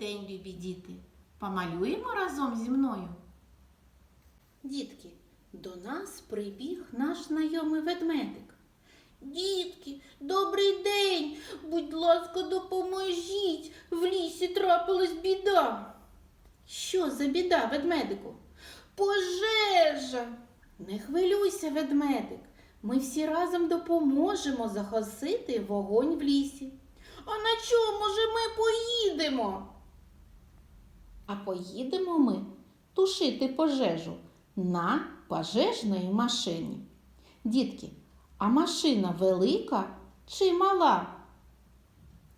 день, любі діти! Помалюємо разом зі мною. Дітки, до нас прибіг наш знайомий ведмедик. Дітки, добрий день! Будь ласка, допоможіть! В лісі трапилась біда. Що за біда, ведмедику? Пожежа! Не хвилюйся, ведмедик. Ми всі разом допоможемо загасити вогонь в лісі. А на чому же ми поїдемо? А поїдемо ми тушити пожежу на пожежної машині. Дітки, а машина велика чи мала?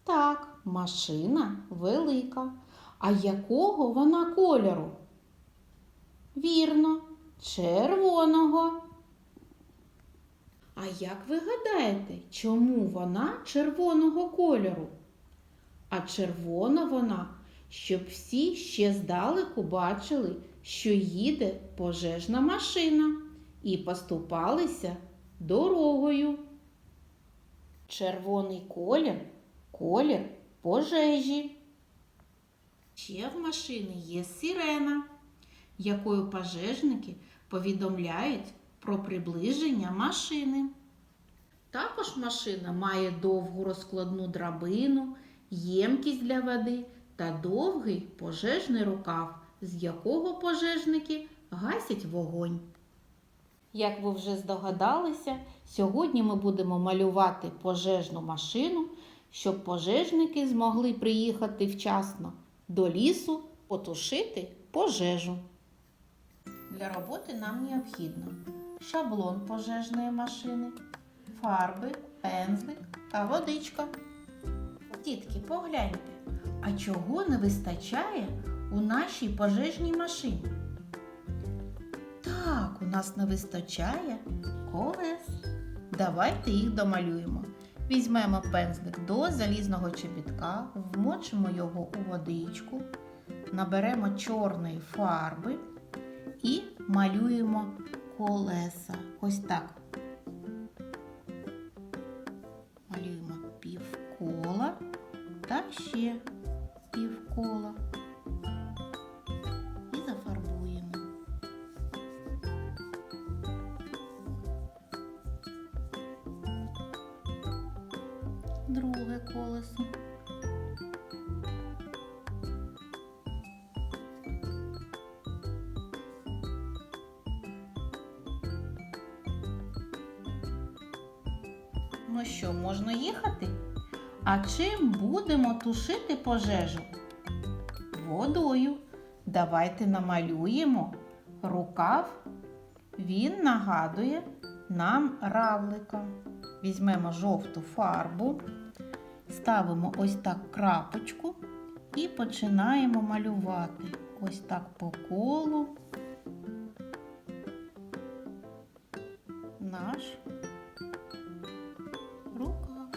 Так, машина велика. А якого вона кольору? Вірно, червоного. А як ви гадаєте, чому вона червоного кольору? А червона вона, щоб всі ще здалеку бачили, що їде пожежна машина і поступалися дорогою. Червоний колір колір пожежі. Ще в машині є сирена, якою пожежники повідомляють про приближення машини. Також машина має довгу розкладну драбину, ємкість для води та довгий пожежний рукав, з якого пожежники гасять вогонь. Як ви вже здогадалися, сьогодні ми будемо малювати пожежну машину, щоб пожежники змогли приїхати вчасно до лісу потушити пожежу. Для роботи нам необхідно шаблон пожежної машини, фарби, пензлик та водичка. Дітки, погляньте, а чого не вистачає у нашій пожежній машині? Так, у нас не вистачає колес. Давайте їх домалюємо. Візьмемо пензлик до залізного чобітка, вмочимо його у водичку, наберемо чорної фарби і малюємо колеса. Ось так. Малюємо півкола та ще Друге колесо. Ну що, можна їхати? А чим будемо тушити пожежу? Водою. Давайте намалюємо рукав. Він нагадує нам равлика. Візьмемо жовту фарбу, ставимо ось так крапочку і починаємо малювати. Ось так по колу наш рукав.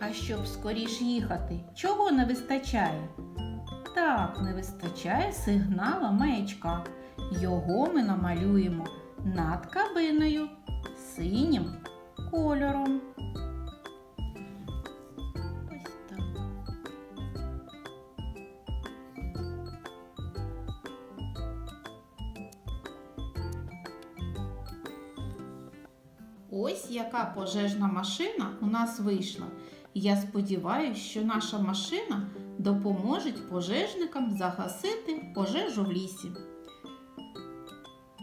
А щоб скоріш їхати, чого не вистачає? Так, не вистачає сигнала маячка. Його ми намалюємо над кабиною синім кольором. Ось так. Ось яка пожежна машина у нас вийшла. Я сподіваюся, що наша машина допоможе пожежникам загасити пожежу в лісі.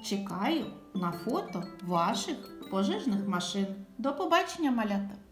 Чекаю на фото ваших пожежних машин. До побачення, малята!